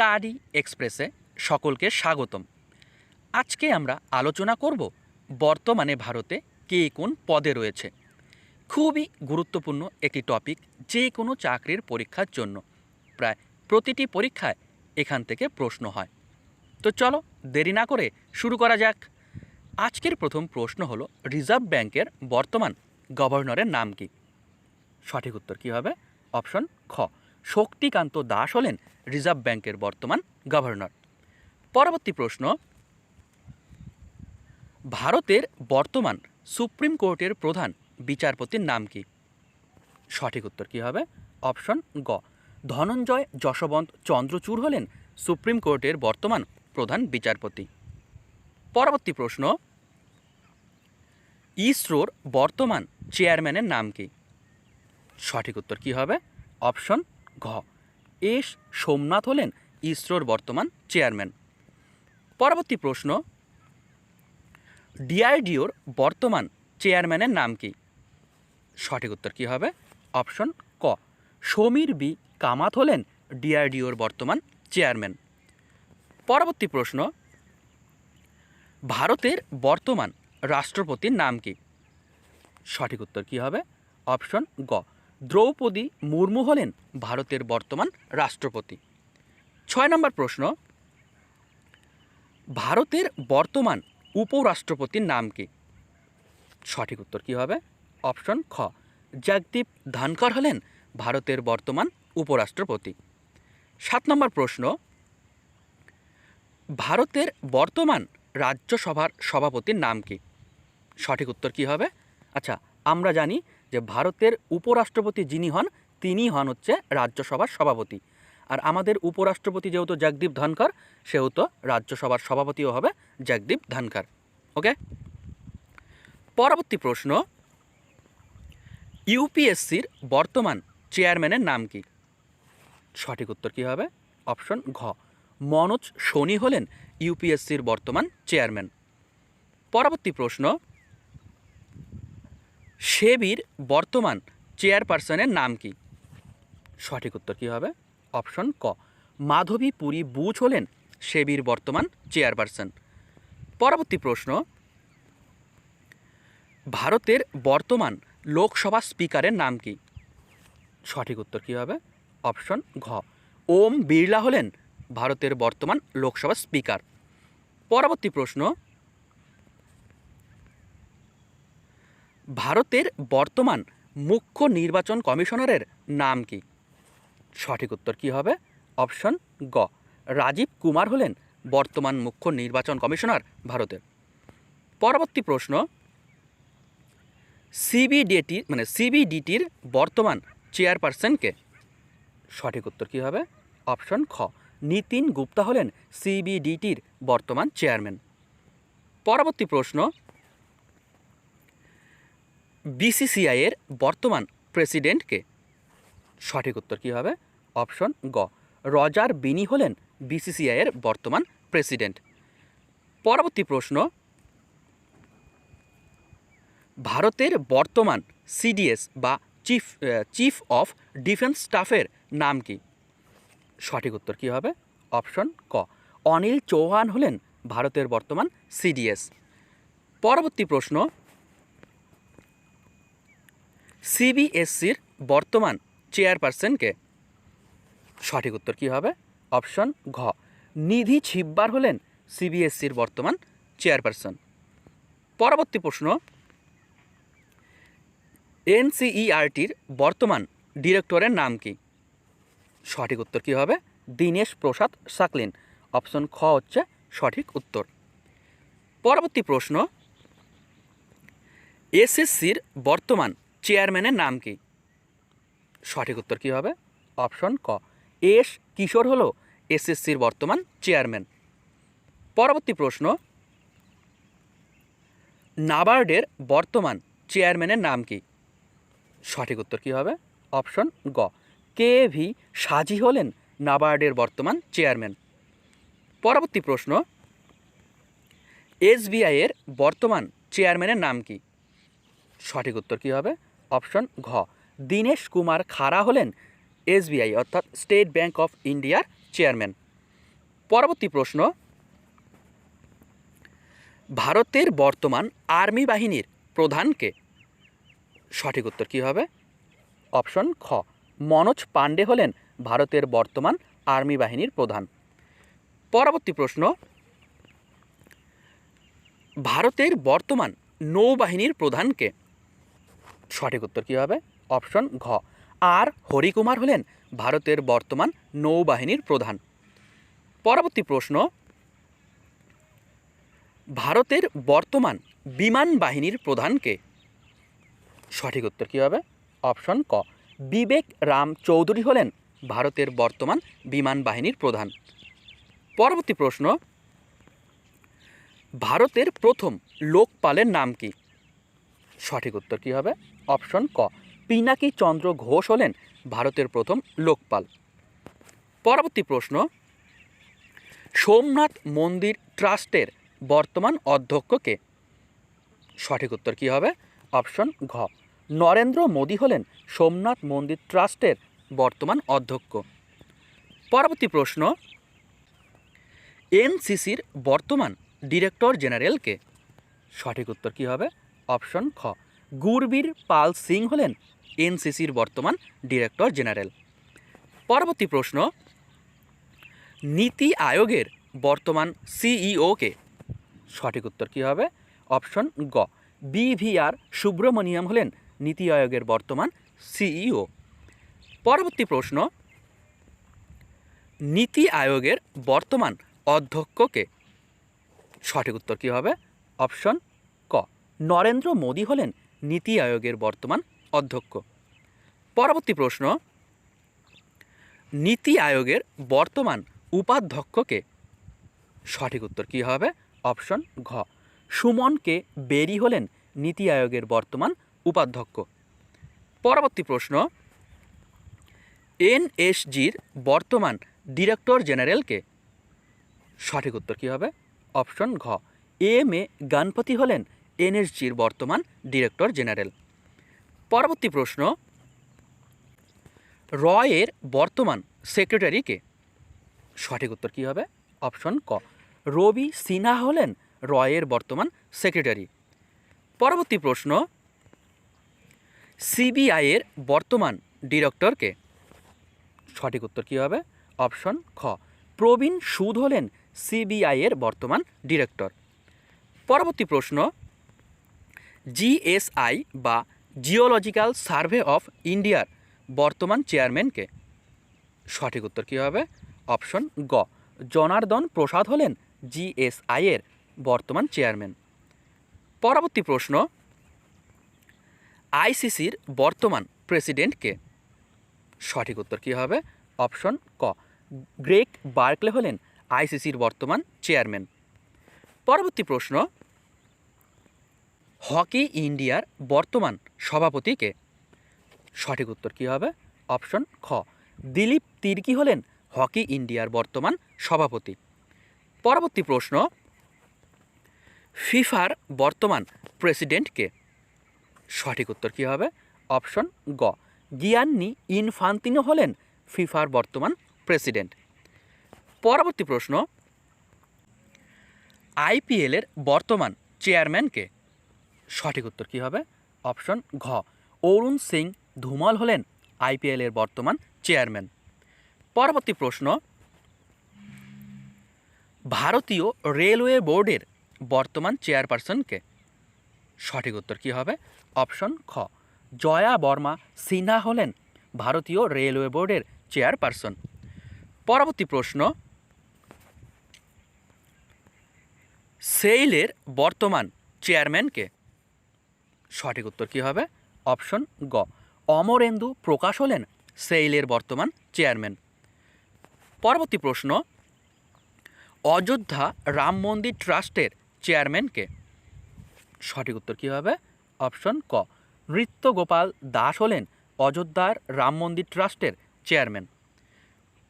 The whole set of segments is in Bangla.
স্টাডি এক্সপ্রেসে সকলকে স্বাগতম। আজকে আমরা আলোচনা করব বর্তমানে ভারতে কে কোন পদে রয়েছে। খুবই গুরুত্বপূর্ণ একটি টপিক যে কোনো চাকরির পরীক্ষার জন্য। প্রায় প্রতিটি পরীক্ষায় এখান থেকে প্রশ্ন হয়। তো চলো দেরি না করে শুরু করা যাক। আজকের প্রথম প্রশ্ন হলো, রিজার্ভ ব্যাংকের বর্তমান গভর্নরের নাম কি? সঠিক উত্তর কী হবে? অপশন খ। শক্তিকান্ত দাস হলেন রিজার্ভ ব্যাংকের বর্তমান গভর্নর। পরবর্তী প্রশ্ন, ভারতের বর্তমান সুপ্রিম কোর্টের প্রধান বিচারপতির নাম কি? সঠিক উত্তর কী হবে? অপশন গ, ধনঞ্জয় যশবন্ত চন্দ্রচূড় হলেন সুপ্রিম কোর্টের বর্তমান প্রধান বিচারপতি। পরবর্তী প্রশ্ন, ইসরোর বর্তমান চেয়ারম্যানের নাম কি? সঠিক উত্তর কী হবে? অপশন ঘ। এস সোমনাথ হলেন ইসরোর বর্তমান চেয়ারম্যান। পরবর্তী প্রশ্ন ডিআরডিওর বর্তমান চেয়ারম্যানের নাম কি? সঠিক উত্তর কী হবে? অপশন ক। সমীর বি কামাত হলেন ডিআরডিওর বর্তমান চেয়ারম্যান। পরবর্তী প্রশ্ন, ভারতের বর্তমান রাষ্ট্রপতির নাম কি? সঠিক উত্তর কী হবে? অপশন গ। দ্রৌপদী মুর্মু হলেন ভারতের বর্তমান রাষ্ট্রপতি। ছয় নম্বর প্রশ্ন, ভারতের বর্তমান উপরাষ্ট্রপতির নাম কি? সঠিক উত্তর কী হবে? অপশন খ, জগদীপ ধনকর হলেন ভারতের বর্তমান উপরাষ্ট্রপতি। সাত নম্বর প্রশ্ন, ভারতের বর্তমান রাজ্যসভার সভাপতির নাম কি? সঠিক উত্তর কী হবে? আচ্ছা আমরা জানি যে ভারতের উপরাষ্ট্রপতি যিনি হন তিনি হন হচ্ছে রাজ্যসভার সভাপতি। আর আমাদের উপরাষ্ট্রপতি যেহেতু জগদীপ ধনকর সেহেতু রাজ্যসভার সভাপতিও হবে জগদীপ ধনকর ওকে পরবর্তী প্রশ্ন, ইউপিএসসির বর্তমান চেয়ারম্যানের নাম কি? সঠিক উত্তর কী হবে? অপশন ঘ। মনোজ সোনি হলেন ইউপিএসসির বর্তমান চেয়ারম্যান। পরবর্তী প্রশ্ন সেবির বর্তমান চেয়ারপারসনের নাম কি? সঠিক উত্তর কী হবে? অপশন ক। মাধবী পুরী বুচ হলেন সেবির বর্তমান চেয়ারপারসন। পরবর্তী প্রশ্ন। ভারতের বর্তমান লোকসভা স্পিকারের নাম কি? সঠিক উত্তর কী হবে? অপশন ঘ। ওম বিড়লা হলেন ভারতের বর্তমান লোকসভা স্পিকার। পরবর্তী প্রশ্ন। ভারতের বর্তমান মুখ্য নির্বাচন কমিশনারের নাম কি? সঠিক উত্তর কী হবে? অপশন গ। রাজীব কুমার হলেন বর্তমান মুখ্য নির্বাচন কমিশনার ভারতের। পরবর্তী প্রশ্ন। সিবিডিটি মানে সিবিডিটির বর্তমান চেয়ারপারসনকে সঠিক উত্তর কী হবে? অপশন খ। নিতিন গুপ্তা হলেন সিবিডিটির বর্তমান চেয়ারম্যান। পরবর্তী প্রশ্ন। বিসিসিআইয়ের বর্তমান প্রেসিডেন্টকে। সঠিক উত্তর কী হবে? অপশন গ। রজার বিনি হলেন বিসিসিআইয়ের বর্তমান প্রেসিডেন্ট। পরবর্তী প্রশ্ন। ভারতের বর্তমান সিডিএস বা চিফ চিফ অফ ডিফেন্স স্টাফের নাম কি? সঠিক উত্তর কী হবে? অপশন ক। অনিল চৌহান হলেন ভারতের বর্তমান সিডিএস পরবর্তী প্রশ্ন। সিবিএসসির বর্তমান চেয়ারপারসনকে। সঠিক উত্তর কী হবে? অপশন ঘ। নিধি ছিব্বার হলেন সিবিএসসির বর্তমান চেয়ারপারসন। পরবর্তী প্রশ্ন। এনসিইআরটির বর্তমান ডিরেক্টরের নাম কি? সঠিক উত্তর কী হবে? দীনেশ প্রসাদ সাকলিন। অপশন খ হচ্ছে সঠিক উত্তর। পরবর্তী প্রশ্ন। এসএসসির বর্তমান চেয়ারম্যানের নাম কি? সঠিক উত্তর কী হবে? অপশন ক। এস কিশোর হলো এসএসসির বর্তমান চেয়ারম্যান। পরবর্তী প্রশ্ন। নাবার্ডের বর্তমান চেয়ারম্যানের নাম কি? সঠিক উত্তর কী হবে? অপশন গ। কে ভি সাজি হলেন নাবার্ডের বর্তমান চেয়ারম্যান। পরবর্তী প্রশ্ন। এসবিআইয়ের বর্তমান চেয়ারম্যানের নাম কি? সঠিক উত্তর কী হবে? অপশন ঘ। দীনেশ কুমার খাড়া হলেন এসবিআই, অর্থাৎ স্টেট ব্যাংক অফ ইন্ডিয়ার চেয়ারম্যান। পরবর্তী প্রশ্ন, ভারতের বর্তমান আর্মি বাহিনীর প্রধানকে সঠিক উত্তর কী হবে? অপশন খ, মনোজ পাণ্ডে হলেন ভারতের বর্তমান আর্মি বাহিনীর প্রধান। পরবর্তী প্রশ্ন, ভারতের বর্তমান নৌবাহিনীর প্রধানকে সঠিক উত্তর কী হবে? অপশন ঘ। আর হরিকুমার হলেন ভারতের বর্তমান নৌবাহিনীর প্রধান। পরবর্তী প্রশ্ন, ভারতের বর্তমান বিমান বাহিনীর প্রধানকে সঠিক উত্তর কী হবে? অপশন ক। বিবেক রাম চৌধুরী হলেন ভারতের বর্তমান বিমান বাহিনীর প্রধান। পরবর্তী প্রশ্ন, ভারতের প্রথম লোকপালের নাম কি? সঠিক উত্তর কী হবে? অপশন ক। পিনাকি চন্দ্র ঘোষ হলেন ভারতের প্রথম লোকপাল। পরবর্তী প্রশ্ন। সোমনাথ মন্দির ট্রাস্টের বর্তমান অধ্যক্ষকে সঠিক উত্তর কী হবে? অপশন ঘ। নরেন্দ্র মোদী হলেন সোমনাথ মন্দির ট্রাস্টের বর্তমান অধ্যক্ষ। পরবর্তী প্রশ্ন। এনসিসির বর্তমান ডিরেক্টর জেনারেলকে সঠিক উত্তর কী হবে? অপশন খ। গুরবীর পাল সিং হলেন এনসিসির বর্তমান ডিরেক্টর জেনারেল। পরবর্তী প্রশ্ন, নীতি আয়োগের বর্তমান সিইওকে সঠিক উত্তর কী হবে? অপশন গ বিভিআর সুব্রমণিয়াম হলেন নীতি আয়োগের বর্তমান সিইও। পরবর্তী প্রশ্ন, নীতি আয়োগের বর্তমান অধ্যক্ষকে সঠিক উত্তর কী হবে? অপশন নরেন্দ্র মোদী হলেন নীতি আয়োগের বর্তমান অধ্যক্ষ। পরবর্তী প্রশ্ন, নীতি আয়োগের বর্তমান উপাধ্যক্ষকে? সঠিক উত্তর কী হবে? অপশন ঘ। সুমন কে বেরি হলেন নীতি আয়োগের বর্তমান উপাধ্যক্ষ। পরবর্তী প্রশ্ন, এনএসজির বর্তমান ডিরেক্টর জেনারেলকে সঠিক উত্তর কী হবে? অপশন ঘ। এম এ গণপতি হলেন এনএসজির বর্তমান ডিরেক্টর জেনারেল। পরবর্তী প্রশ্ন, রয়ের বর্তমান সেক্রেটারিকে সঠিক উত্তর কী হবে? অপশন ক, রবি সিনহা হলেন রয়ের বর্তমান সেক্রেটারি। পরবর্তী প্রশ্ন সিবিআইয়ের বর্তমান ডিরেক্টরকে সঠিক উত্তর কী হবে? অপশন খ, প্রবীণ সুদ হলেন সিবিআইয়ের বর্তমান ডিরেক্টর। পরবর্তী প্রশ্ন জিএসআই বা জিওলজিক্যাল সার্ভে অফ ইন্ডিয়ার বর্তমান চেয়ারম্যানকে। সঠিক উত্তর কী হবে? অপশন গ। জনার্দন প্রসাদ হলেন জিএসআই এর বর্তমান চেয়ারম্যান। পরবর্তী প্রশ্ন। আইসিসির বর্তমান প্রেসিডেন্টকে সঠিক উত্তর কী হবে? অপশন ক। গ্রেক বার্কলে হলেন আইসিসির বর্তমান চেয়ারম্যান। পরবর্তী প্রশ্ন। হকি ইন্ডিয়ার বর্তমান সভাপতিকে। সঠিক উত্তর কী হবে? অপশন খ। দিলীপ তির্কি হলেন হকি ইন্ডিয়ার বর্তমান সভাপতি। পরবর্তী প্রশ্ন, ফিফার বর্তমান প্রেসিডেন্টকে সঠিক উত্তর কী হবে? অপশন গ। গিয়ান্নি ইনফান্তিনো হলেন ফিফার বর্তমান প্রেসিডেন্ট। পরবর্তী প্রশ্ন, আইপিএলের বর্তমান চেয়ারম্যানকে সঠিক উত্তর কী হবে? অপশন ঘ। অরুণ সিং ধুমাল হলেন আইপিএলের বর্তমান চেয়ারম্যান। পরবর্তী প্রশ্ন। ভারতীয় রেলওয়ে বোর্ডের বর্তমান চেয়ারপারসনকে সঠিক উত্তর কী হবে? অপশন খ। জয়া বর্মা সিনহা হলেন ভারতীয় রেলওয়ে বোর্ডের চেয়ারপারসন। পরবর্তী প্রশ্ন। সেইলের বর্তমান চেয়ারম্যানকে সঠিক উত্তর কী হবে? অপশন গ। অমরেন্দু প্রকাশ হলেন সেইলের বর্তমান চেয়ারম্যান। পরবর্তী প্রশ্ন, অযোধ্যা রাম মন্দির ট্রাস্টের চেয়ারম্যানকে? সঠিক উত্তর কী হবে? অপশন ক। নৃত্যগোপাল দাস হলেন অযোধ্যার রাম মন্দির ট্রাস্টের চেয়ারম্যান।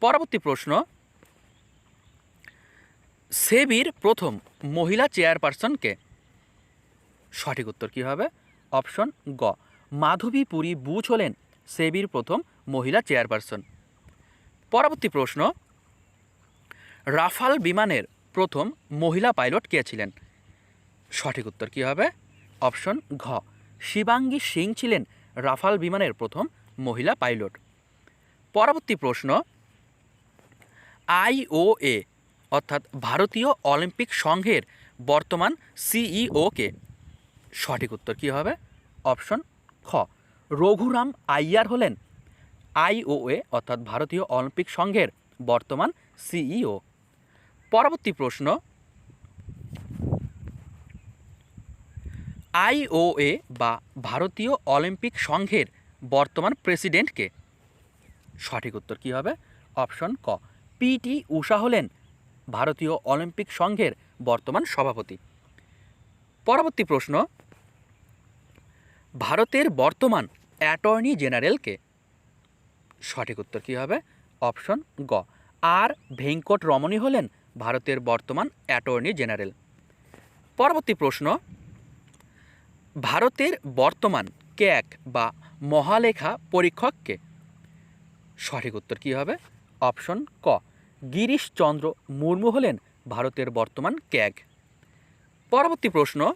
পরবর্তী প্রশ্ন, সেবির প্রথম মহিলা চেয়ারপারসনকে? সঠিক উত্তর কী হবে? অপশন গ। মাধবী পুরী বুচ হলেন সেবির প্রথম মহিলা চেয়ারপারসন। পরবর্তী প্রশ্ন, রাফাল বিমানের প্রথম মহিলা পাইলট কে ছিলেন? সঠিক উত্তর কী হবে? অপশন ঘ। শিবাঙ্গী সিং ছিলেন রাফাল বিমানের প্রথম মহিলা পাইলট। পরবর্তী প্রশ্ন আইওএ অর্থাৎ ভারতীয় অলিম্পিক সংঘের বর্তমান সিইও কে? সঠিক উত্তর কী হবে? অপশন খ। রঘুরাম আইয়ার হলেন আইওএ, অর্থাৎ ভারতীয় অলিম্পিক সংঘের বর্তমান সিইও। পরবর্তী প্রশ্ন। আইওএ বা ভারতীয় অলিম্পিক সংঘের বর্তমান প্রেসিডেন্টকে সঠিক উত্তর কী হবে? অপশন ক। পিটি উষা হলেন ভারতীয় অলিম্পিক সংঘের বর্তমান সভাপতি। পরবর্তী প্রশ্ন। ভারতের বর্তমান অ্যাটর্নি জেনারেলকে? সঠিক উত্তর কী হবে? অপশন গ। আর ভেঙ্কট রমণী হলেন ভারতের বর্তমান অ্যাটর্নি জেনারেল। পরবর্তী প্রশ্ন। ভারতের বর্তমান ক্যাক বা মহালেখা পরীক্ষককে সঠিক উত্তর কী হবে? অপশন ক। গিরিশচন্দ্র মুর্মু হলেন ভারতের বর্তমান ক্যাগ। পরবর্তী প্রশ্ন।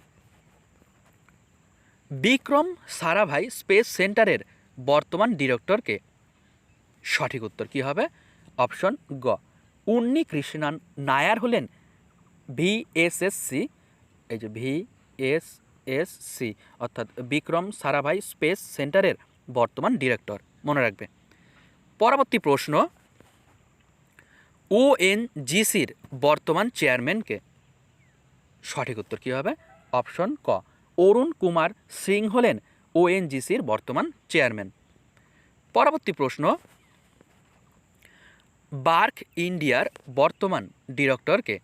বিক্রম সারাভাই স্পেস সেন্টারের বর্তমান ডিরেক্টরকে। সঠিক উত্তর কী হবে? অপশন গ। উন্নি কৃষ্ণান নায়ার হলেন ভিএসএসসি এই যে ভিএসএসসি অর্থাৎ বিক্রম সারাভাই স্পেস সেন্টারের বর্তমান ডিরেক্টর। মনে রাখবে। পরবর্তী প্রশ্ন ওএনজিসির বর্তমান চেয়ারম্যানকে। সঠিক উত্তর কী হবে? অপশন ক। অরুণ কুমার সিং হলেন ওএনজিসির বর্তমান চেয়ারম্যান। পরবর্তী প্রশ্ন, বার্ক ইন্ডিয়ার বর্তমান ডিরেক্টরকে?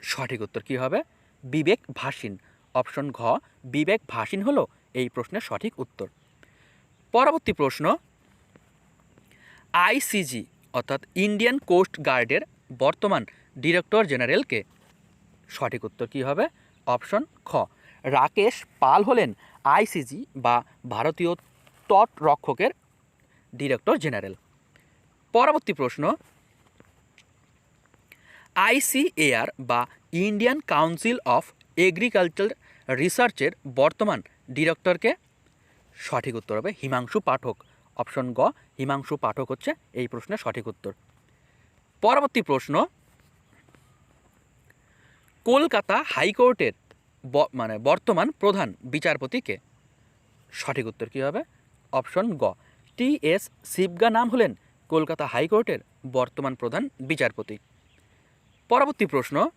সঠিক উত্তর কী হবে? বিবেক ভাসিন। অপশন ঘ, বিবেক ভাসিন হলো এই প্রশ্নের সঠিক উত্তর। পরবর্তী প্রশ্ন, আইসিজি অর্থাৎ ইন্ডিয়ান কোস্ট গার্ডের বর্তমান ডিরেক্টর জেনারেলকে? সঠিক উত্তর কী হবে? অপশন খ রাকেশ পাল হলেন আইসিজি বা ভারতীয় তট রক্ষকের ডিরেক্টর জেনারেল। পরবর্তী প্রশ্ন, আইসিএআর বা ইন্ডিয়ান কাউন্সিল অফ এগ্রিকালচার রিসার্চের বর্তমান ডিরেক্টরকে সঠিক উত্তর হবে হিমাংশু পাঠক। অপশন গ, হিমাংশু পাঠক হচ্ছে এই প্রশ্নের সঠিক উত্তর। পরবর্তী প্রশ্ন, কলকাতা হাইকোর্টের মানে বর্তমান প্রধান বিচারপতিকে। সঠিক উত্তর কী হবে? অপশন গ। টি এস শিবগা নাম হলেন কলকাতা হাইকোর্টের বর্তমান প্রধান বিচারপতি। পরবর্তী প্রশ্ন।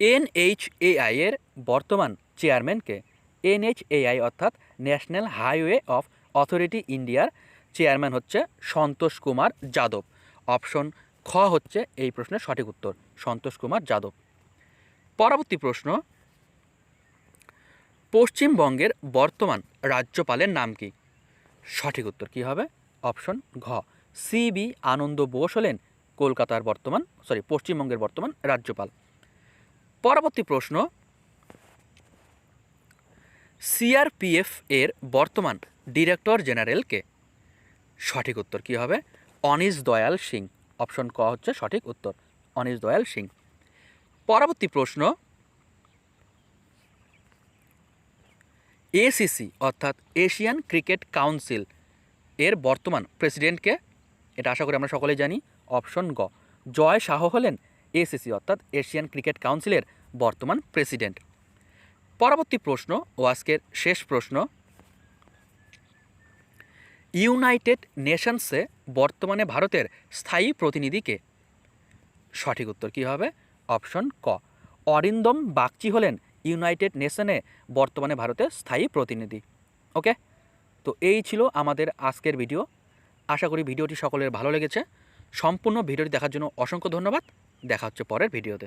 এনএইচএআই এর বর্তমান চেয়ারম্যানকে এনএইচএআই অর্থাৎ ন্যাশনাল হাইওয়ে অফ অথরিটি ইন্ডিয়ার চেয়ারম্যান হচ্ছে সন্তোষ কুমার যাদব। অপশন খ হচ্ছে এই প্রশ্নের সঠিক উত্তর, সন্তোষ কুমার যাদব। পরবর্তী প্রশ্ন, পশ্চিমবঙ্গের বর্তমান রাজ্যপালের নাম কি? সঠিক উত্তর কী হবে? অপশন ঘ সিবি আনন্দ বোস হলেন কলকাতার বর্তমান, সরি, পশ্চিমবঙ্গের বর্তমান রাজ্যপাল। পরবর্তী প্রশ্ন সিআরপিএফ এর বর্তমান ডিরেক্টর জেনারেলকে সঠিক উত্তর কী হবে? অনিশ দয়াল সিং। অপশন ক হচ্ছে সঠিক উত্তর, অনিশ দয়াল সিং। পরবর্তী প্রশ্ন। এসিসি অর্থাৎ এশিয়ান ক্রিকেট কাউন্সিল এর বর্তমান প্রেসিডেন্টকে এটা আশা করি আমরা সকলেই জানি অপশন গ। জয় শাহ হলেন এসিসি অর্থাৎ এশিয়ান ক্রিকেট কাউন্সিলের বর্তমান প্রেসিডেন্ট পরবর্তী প্রশ্ন ও আজকের শেষ প্রশ্ন। ইউনাইটেড নেশনসে বর্তমানে ভারতের স্থায়ী প্রতিনিধিকে সঠিক উত্তর কী হবে? অপশন ক। অরিন্দম বাগচি হলেন ইউনাইটেড নেশনে, বর্তমানে ভারতের স্থায়ী প্রতিনিধি। ওকে? তো এই ছিল আমাদের আজকের ভিডিও। আশা করি ভিডিওটি সকলের ভালো লেগেছে। সম্পূর্ণ ভিডিওটি দেখার জন্য অসংখ্য ধন্যবাদ। দেখা হচ্ছে পরের ভিডিওতে।